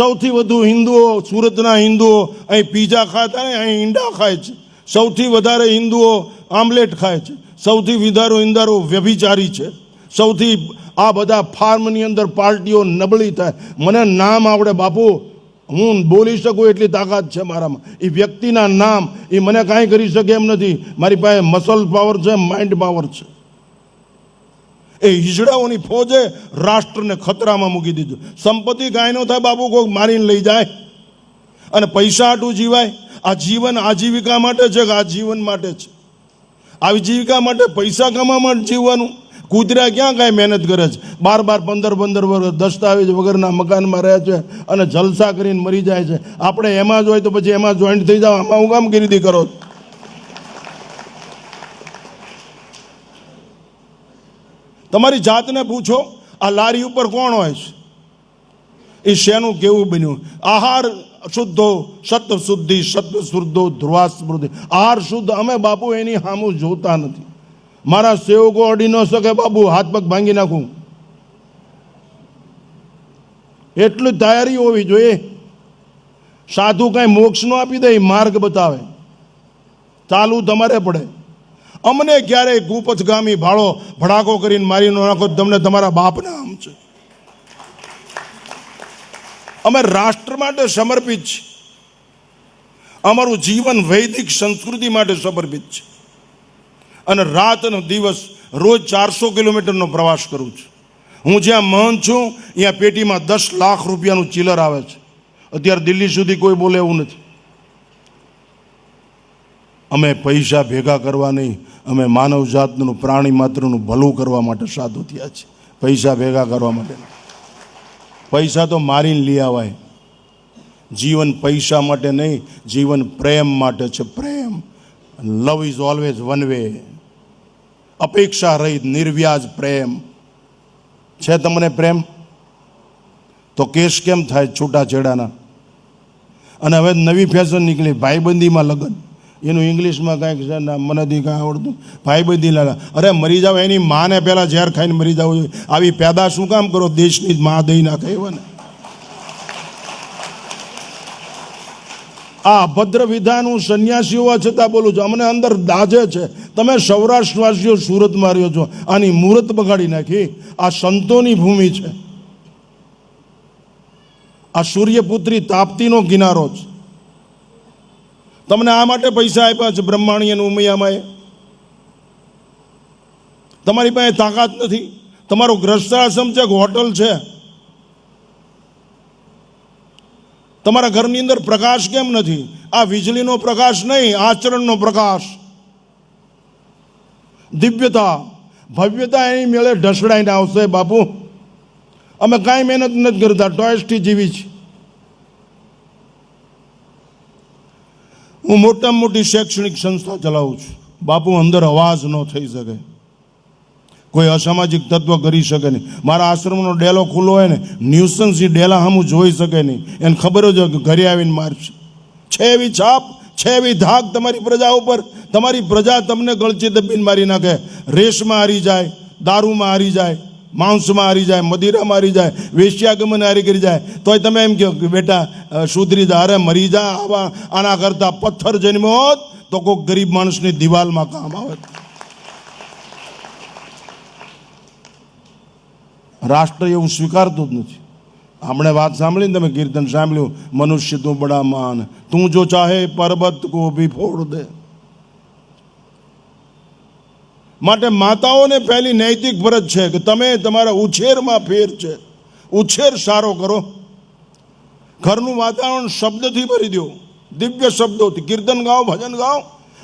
સૌથી વધુ હિન્દુઓ સુરતના હિન્દુઓ અહીં પીઝા ખાતા ને અહીં ઈંડા ખાય છે. સૌથી વધારે હિન્દુઓ આમલેટ ખાય છે. સૌથી વિધારો હિન્દારો વ્યભિચારી છે. સૌથી આ બધા ફાર્મની અંદર પાર્ટીઓ નબળી થાય. મને નામ આવડે બાપુ, હું બોલી શકું એટલી તાકાત છે મારામાં. એ વ્યક્તિના નામ એ મને કાંઈ કરી શકે એમ નથી. મારી પાસે મસલ પાવર છે, માઇન્ડ પાવર છે. એ હિજડાઓની ફોજે રાષ્ટ્રને ખતરામાં મૂકી દીધું. સંપત્તિ કાંઈ ન થાય બાબુ કોઈક મારીને લઈ જાય. અને પૈસા આટું જીવાય. આ જીવન આજીવિકા માટે છે કે આ જીવન માટે છે? આજીવિકા માટે પૈસા કમાવા માટે જીવવાનું? કૂતરા ક્યાં કાંઈ મહેનત કરે છે? બાર બાર પંદર પંદર વર્ષ દસ્તાવેજ વગરના મકાનમાં રહે છે અને જલસા કરીને મરી જાય છે. આપણે એમાં જ હોય તો પછી એમાં જોઈન્ટ થઈ જાવ આમાં હું કામ ગીરીદી કરો છો? તમારી જાતને પૂછો, આ લારી ઉપર કોણ હોય છે? એ શેનું કેવું બન્યું? આહાર શુદ્ધો સત્વ શુદ્ધિ સત્વ શુદ્ધો ધ્રુવા સ્મૃતિ. આહાર શુદ્ધ અમે બાપુ એની સામું જોતા નથી. મારા સેવકો અડી ન શકે બાપુ, હાથ પગ ભાંગી નાખું. એટલી તૈયારી હોવી જોઈએ. સાધુ કાંઈ મોક્ષ ન આપી દે માર્ગ બતાવે. ચાલુ તમારે પડે. અમને ક્યારેય ગુપથગામી ભાળો ભડાકો કરીને મારી ન નાખો તમને તમારા બાપના આમ છે. અમે રાષ્ટ્ર માટે સમર્પિત છે અમારું જીવન વૈદિક સંસ્કૃતિ માટે સમર્પિત છે. અને રાત અને દિવસ રોજ ચારસો કિલોમીટરનો પ્રવાસ કરું છું. હું જ્યાં મહન છું, ત્યાં પેટીમાં દસ લાખ રૂપિયાનું ચિલર આવે છે. અત્યારે દિલ્હી સુધી કોઈ બોલે એવું નથી. અમે પૈસા ભેગા કરવા નહીં, અમે માનવ જાતનું, પ્રાણી માત્રનું ભલું કરવા માટે સાધુ થયા છે. પૈસા ભેગા કરવા માટે. પૈસા તો મારીને લઈ આવાય. જીવન પૈસા માટે નહીં, જીવન પ્રેમ માટે છે. પ્રેમ. Love is always one way અપેક્ષા રહિત, નિર્વ્યાજ પ્રેમ. છે તમને પ્રેમ? તો કેસ કેમ થાય છૂટાછેડાના? અને હવે નવી ફેશન નીકળી, ભાઈબંધીમાં લગ્ન. એનું ઇંગ્લિશમાં કાંઈક છે, ના, મને દી કાંઈ આવડતું. ભાઈબંધી લાલા અરે મરી જાવ એની માને પહેલાં ઝેર ખાઈને મરી જવું જોઈએ આવી પેદા શું કામ કરો? દેશની જ મા દઈ નાખે, એવા ને. આ અભદ્ર વિધાન હું સંન્યાસી હોવા છતાં બોલું છું, અમને અંદર દાજે છે. તમે સૌરાષ્ટ્રવાસીઓ સુરતમાં રહ્યો છો, આની મુહૂર્ત બગાડી નાખી. આ સંતોની ભૂમિ છે. આ સૂર્યપુત્રી તાપ્તીનો કિનારો છે. તમને આ માટે પૈસા આપ્યા છે બ્રહ્માણી અને ઉમૈયામાએ. તમારી પાસે તાકાત નથી. તમારો ગ્રસ્તાશ્રમ છે હોટલ છે? તમારા ઘરની અંદર પ્રકાશ કેમ નથી? આ વીજળીનો પ્રકાશ નહીં, આચરણનો પ્રકાશ. દિવ્યતા. ભવ્યતા એની મેળે ઢસડાઈને આવશે બાપુ. અમે કાંઈ મહેનત નથી કરતા, ટોયસ્ટી જીવી છે હું મોટામાં મોટી શૈક્ષણિક સંસ્થા ચલાવું છું. બાપુ અંદર અવાજ ન થઈ શકે. કોઈ અસામાજિક તત્વ કરી શકે નહીં. મારા આશ્રમનો ડેલો ખુલ્લો હોય ને, ન્યુસન્સ એ ડેલા હમું જોઈ શકે નહીં. એને ખબર જ હોય કે ઘરે આવીને મારશે છે. એવી છાપ છે એવી ધાક તમારી પ્રજા ઉપર. તમારી પ્રજા તમને ગળચી દબીને મારી નાખે. રેશમાં હારી જાય, દારૂમાં હારી જાય. માંસમાં હારી જાય મદિરામાં હારી જાય, વેશ્યાગમન હારી કરી જાય. તોય તમે એમ કહો કે બેટા સુધરી જા, અરે મરી જા, આવા આના કરતાં પથ્થર જન્મ્યો હોત તો કોઈક ગરીબ માણસની દિવાલમાં કામ આવે. રાષ્ટ્ર એવું સ્વીકારતું જ નથી. હમણે વાત સાંભળીને તમે કીર્તન સાંભળ્યું, મનુષ્ય તું બડા માન, તું જો ચાહે પર્વત કો ભી ફોડ દે. માટે માતાઓને પહેલી નૈતિક ફરજ છે કે તમે તમારા ઉછેરમાં ફેર છે. ઉછેર સારો કરો. ઘરનું વાતાવરણ શબ્દથી ભરી દો. દિવ્ય શબ્દોથી. કીર્તન ગાઓ, ભજન ગાઓ.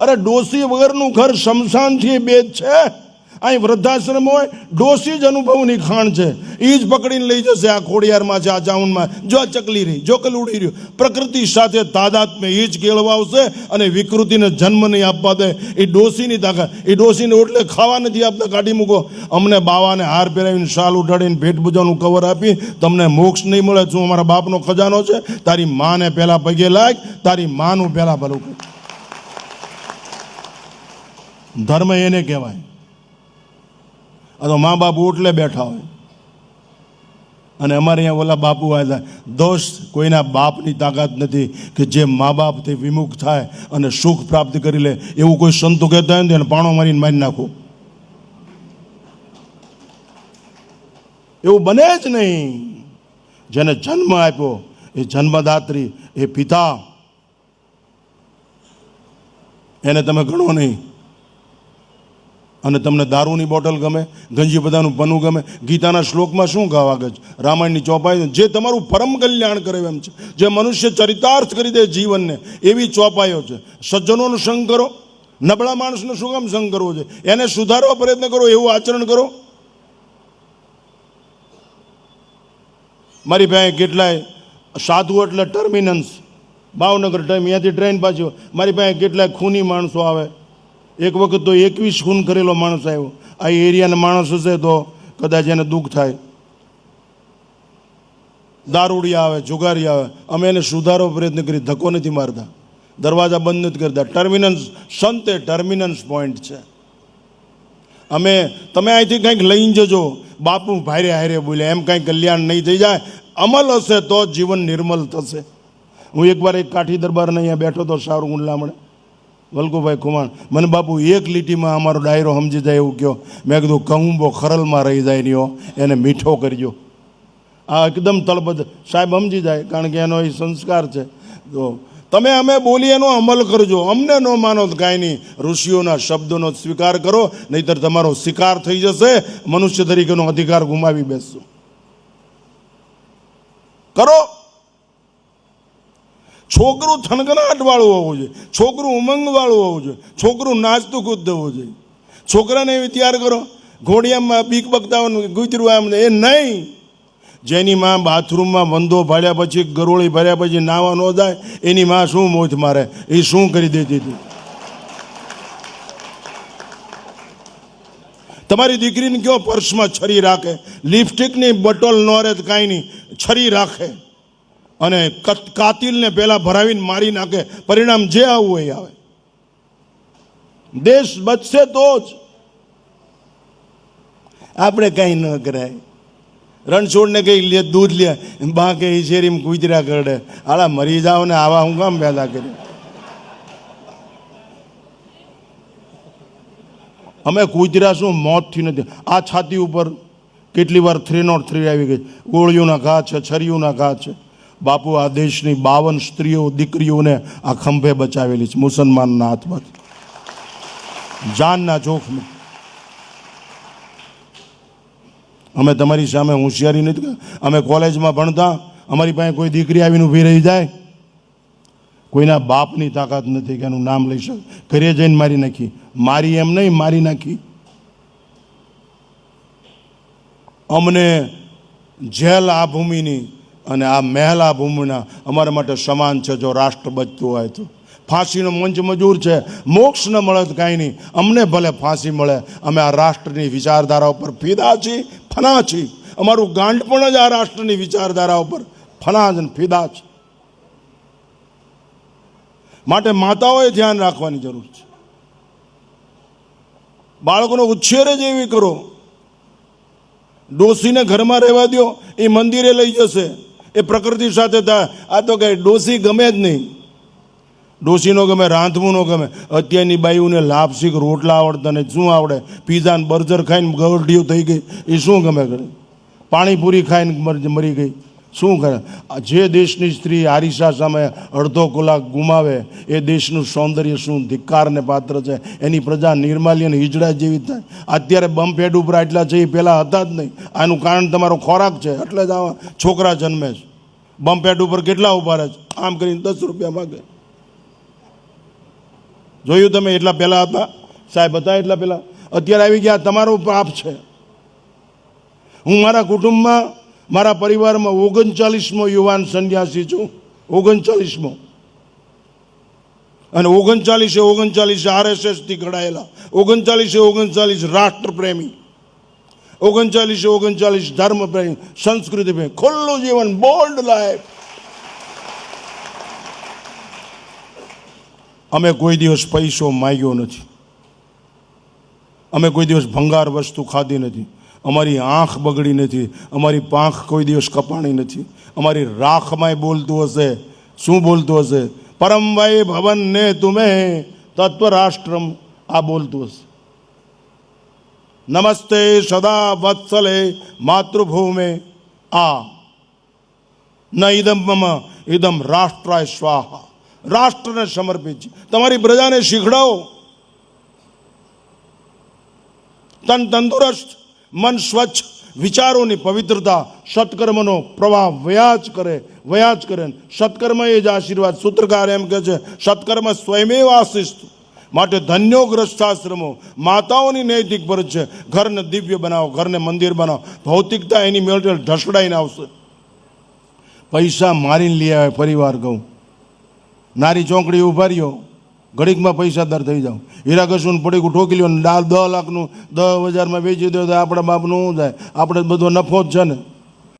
અરે ડોસી વગરનું ઘર શમશાનથી બેદ છે. અહીં વૃદ્ધાશ્રમ હોય ડોસી જ અનુભવની ખાણ છે. એ જ પકડીને લઈ જશે આ ખોડિયારમાં છે, આ ચાઉનમાં. જો આ ચકલી રહી, જો કલુડી રહ્યું. પ્રકૃતિ સાથે તાદાત્મ્ય એ જ કેળવાવશે અને વિકૃતિને જન્મ નહીં આપવા દે. એ ડોસીની તાકાત. એ ડોસીને ઓટલે ખાવા નથી આપતા, કાઢી મૂકો. અમને બાવાને હાર પહેરાવીને શાલ ઉઠાડીને ભેટ પૂજાનું કવર આપી તમને મોક્ષ નહીં મળે. શું અમારા બાપનો ખજાનો છે? તારી માને પહેલાં પગે લાગ, તારી માનું પહેલાં ભલું ધર્મ એને કહેવાય. આ તો મા બાપ ઓટલે બેઠા હોય. અને અમારે અહીંયા ઓલા બાપુ આવ્યા દોસ્ત કોઈના બાપની તાકાત નથી કે જે મા બાપથી વિમુખ થાય અને સુખ પ્રાપ્ત કરી લે. એવું કોઈ સંતો કહેતા હોય ને એને પાણો મારીને મારી નાખો. એવું બને જ નહીં. જેને જન્મ આપ્યો, એ જન્મદાત્રી, એ પિતા. એને તમે ગણો નહીં. અને તમને દારૂની બોટલ ગમે ગંજી બધાનું પનું ગમે, ગીતાના શ્લોકમાં શું ગાવા ગજ? રામાયણની ચોપાઈ, જે તમારું પરમ કલ્યાણ કરે એમ છે. જે મનુષ્ય ચરિતાર્થ કરી દે જીવનને, એવી ચોપાઈઓ છે. સજ્જનોનો સંગ કરો, નબળા માણસનો શું કામ સંગ કરવો છે? એને સુધારવા પ્રયત્ન કરો, એવું આચરણ કરો. મારી પાસે કેટલાય સાધુ એટલે ટર્મિનન્સ ભાવનગર ટાઈમ અહીંયાથી ટ્રેન પાછી મારી પાસે કેટલાય ખૂની માણસો આવે. એક વખત તો એકવીસ ખૂન કરેલો માણસ આવ્યો. આ એરિયાના માણસ હશે તો કદાચ એને દુઃખ થાય. દારૂડિયા આવે, જુગારી આવે. અમે એને સુધારવા પ્રયત્ન કરી ધક્કો નથી મારતા. દરવાજા બંધ નથી કરતા. ટર્મિનન્સ સંતે ટર્મિનન્સ પોઈન્ટ છે. અમે, તમે અહીંથી કંઈક લઈને જજો. બાપુ ભારે હારે બોલ્યા એમ કાંઈ કલ્યાણ નહીં થઈ જાય. અમલ હશે તો જીવન નિર્મલ થશે. હું એકવાર એક કાઠી દરબારને અહીંયા બેઠો તો સારું ગુંડલામણે વલ્કુભાઈ કુમાર, મને બાપુ એક લીટીમાં અમારો ડાયરો સમજી જાય એવું કહો મેં કીધું કહુંબો ખરલમાં રહી જાય રહ્યો, એને મીઠો કરજો. આ એકદમ તળપદ સાહેબ સમજી જાય, કારણ કે એનો એ સંસ્કાર છે. તો તમે અમે બોલીએ એનો અમલ કરજો. અમને ન માનો કાંઈ નહીં. ઋષિઓના શબ્દોનો સ્વીકાર કરો, નહીતર તમારો શિકાર થઈ જશે. મનુષ્ય તરીકેનો અધિકાર ગુમાવી બેસશો. કરો. છોકરું થનગનાટ વાળું હોવું જોઈએ. છોકરું ઉમંગ વાળું હોવું જોઈએ. છોકરું નાચતું કૂદતું હોવું જોઈએ. છોકરાને એવી તૈયાર કરો. ઘોડિયામાં બીક બગતાવાનું ગુજરું આમ એ નહીં. જેની માં બાથરૂમમાં વંદો ભાડ્યા પછી, ગરોળી ભર્યા પછી નાવા ન જાય, એની માં શું મોજ મારે? એ શું કરી દેતી હતી? તમારી દીકરીને કયો પર્સમાં છરી રાખે? લિપસ્ટિકની બોટલ ન રહે કાંઈ નહીં. છરી રાખે. અને કત- કાતિલને પહેલાં ભરાવીને મારી નાખે. પરિણામ જે આવવું એ આવે. દેશ બચશે તો જ. આપણે કાંઈ ન કરાય. રણછોડને કંઈ દૂધ લે બા કે શેરીમાં કૂતરા કરડે. આલા મરી જાઓ ને આવા હું કામ પેદા કરી અમે કૂતરા શું? મોતથી નથી. આ છાતી ઉપર કેટલી વાર થ્રી નોટ થ્રી આવી ગઈ. ગોળીઓના ઘા છે, છરીઓના ઘા છે. બાપુ, આ દેશની બાવન સ્ત્રીઓ, દીકરીઓને આ ખંભે બચાવેલી છે. મુસલમાનના હાથમાંથી જાનના જોખમે. અમે તમારી સામે હોશિયારી નથી અમે કોલેજમાં ભણતા. અમારી પાસે કોઈ દીકરી આવીને ઊભી રહી જાય. કોઈના બાપની તાકાત નથી કે એનું નામ લઈ શકે. ઘરે જઈને મારી નાખી. મારી એમ નહીં, મારી નાખી. અમને જેલ આ ભૂમિની અને આ મહેલા ભૂમિના અમારા માટે સમાન છે જો રાષ્ટ્ર બચતું હોય તો. ફાંસીનો મંચ મજૂર છે, મોક્ષ ન મળે તો કાંઈ નહીં. અમને ભલે ફાંસી મળે, અમે આ રાષ્ટ્રની વિચારધારા ઉપર ફિદા છીએ, ફના છીએ. અમારું ગાંઠ પણ જ આ રાષ્ટ્રની વિચારધારા ઉપર ફના જ ફિદા છે. માટે માતાઓએ ધ્યાન રાખવાની જરૂર છે. બાળકોનો ઉછેર જ એવી કરો. ડોસીને ઘરમાં રહેવા દો એ મંદિરે લઈ જશે. એ પ્રકૃતિ સાથે થાય આ તો કંઈ ડોસી ગમે જ નહીં. ડોસીનો ગમે, રાંધવું ન ગમે. અત્યારની બાઈઓને લાપસીક રોટલા આવડતા ને શું આવડે? પીઝા ને બર્જર ખાઈને ગરડીઓ થઈ ગઈ. એ શું ગમે કરે? પાણીપુરી ખાઈને મરી ગઈ. શું કરે? જે દેશની સ્ત્રી આરિશા સામે અડધો કલાક ગુમાવે, એ દેશનું સૌંદર્ય શું? ધિક્કારને પાત્ર છે. એની પ્રજા નિર્માલી અને હિજડા જેવી થાય. અત્યારે બમ્પેડ ઉપર આટલા છે, એ પહેલાં હતા જ નહીં. આનું કારણ તમારો ખોરાક છે. એટલે જ આવા છોકરા જન્મે છે. બમ્પેડ ઉપર કેટલા ઊભા રહે છે? આમ કરીને દસ રૂપિયા માગે. જોયું તમે એટલા પહેલાં હતા? સાહેબ હતા એટલા પહેલાં? અત્યારે આવી ગયા, તમારો પાપ છે. હું મારા કુટુંબમાં મારા પરિવારમાં ઓગણચાલીસમો યુવાન સંન્યાસી છું. ઓગણચાલીસમો. અને ઓગણચાલીસે ઓગણચાલીસ આરએસએસથી ઘડાયેલા. ઓગણચાલીસે ઓગણચાલીસ રાષ્ટ્રપ્રેમી. ઓગણચાલીસે ઓગણચાલીસ ધર્મપ્રેમી. સંસ્કૃતિ પ્રેમી. ખુલ્લું જીવન બોલ્ડ લાઈફ અમે કોઈ દિવસ પૈસો માગ્યો નથી. અમે કોઈ દિવસ ભંગાર વસ્તુ ખાધી નથી. અમારી આંખ બગડી નથી, અમારી પાંખ કોઈ દિવસ કપાણી નથી, અમારી રાખમાંય બોલતું હશે. શું બોલતું હશે? પરમભાઈ ભવન ને તુમે તત્વ રાષ્ટ્રમ આ બોલતું હશે. નમસ્તે સદા વત્સલે માતૃભૂમે. આ. ન ઇદમ મમ ઇદમ રાષ્ટ્રાય સ્વાહા. રાષ્ટ્રને સમર્પિત છે. તમારી પ્રજાને શીખડાવો. તન તંદુરસ્ત મન સ્વચ્છ, વિચારોની પવિત્રતા સત્કર્મનો પ્રવાહ વયા જ કરે વયા જ કરે. સત્કર્મ એ જ આશીર્વાદ. સૂત્રકાર એમ કહે છે, સત્કર્મ સ્વયમેવ આશિષ્ઠ માટે ધન્યો ગ્રસ્થાશ્રમો, માતાઓની નૈતિક ફરજ છે, ઘરને દિવ્ય બનાવો, ઘરને મંદિર બનાવો. ભૌતિકતા એની મેળવેલ ઢસડાઈને આવશે. પૈસા મારીને લઈ આવે, પરિવાર કહું. નારી ચોકડી ઊભા રહ્યો. ઘડીકમાં પૈસાદાર થઈ જાઉં. હીરાકશું કશું પડી ઠોકી લ્યો દસ લાખનું દસ હજારમાં વેચી દો તો આપણા બાપનું શું થાય? આપણે બધો નફો જ છે ને.